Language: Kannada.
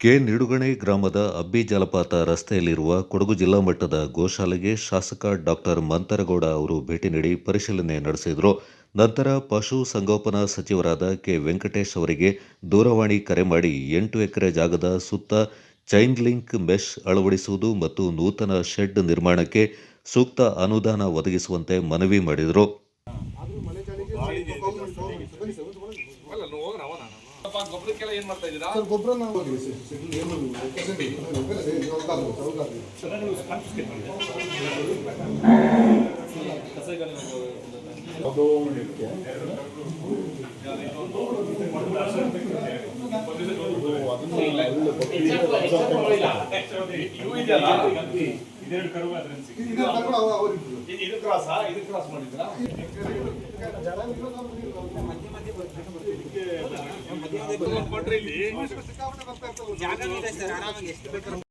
ಕೆ ನಿಡುಗಣೆ ಗ್ರಾಮದ ಅಬ್ಬಿ ಜಲಪಾತ ರಸ್ತೆಯಲ್ಲಿರುವ ಕೊಡಗು ಜಿಲ್ಲಾ ಮಟ್ಟದ ಗೋಶಾಲೆಗೆ ಶಾಸಕ ಡಾಕ್ಟರ್ ಮಂತರಗೌಡ ಅವರು ಭೇಟಿ ನೀಡಿ ಪರಿಶೀಲನೆ ನಡೆಸಿದರು. ನಂತರ ಪಶು ಸಂಗೋಪನಾ ಸಚಿವರಾದ ಕೆ. ವೆಂಕಟೇಶ್ ಅವರಿಗೆ ದೂರವಾಣಿ ಕರೆ ಮಾಡಿ ಎಂಟು ಎಕರೆ ಜಾಗದ ಸುತ್ತ ಚೈನ್ ಲಿಂಕ್ ಮೆಶ್ ಅಳವಡಿಸುವುದು ಮತ್ತು ನೂತನ ಶೆಡ್ ನಿರ್ಮಾಣಕ್ಕೆ ಸೂಕ್ತ ಅನುದಾನ ಒದಗಿಸುವಂತೆ ಮನವಿ ಮಾಡಿದರು. ಗೊಬ್ಬರಕ್ಕೆಲ್ಲ ಏನ್ ಮಾಡ್ತಾ ಇದ್ದೀರಾ? ಸರ್ ಗೊಬ್ಬರ ನಾವು ಏನು ಇವು ಇದೆಯಲ್ಲ? ಅವರಿಗೆ ಇದು- ಇದು ಕ್ರಾಸ್ ಇದು ಕ್ರಾಸ್ ಮಾಡಿದ್ರಾ ಕೊಟ್ರೆ ಇಲ್ಲಿ. ಆರಾಮಾಗಿ ಬರ್ತಾ ಇರ್ತದೆ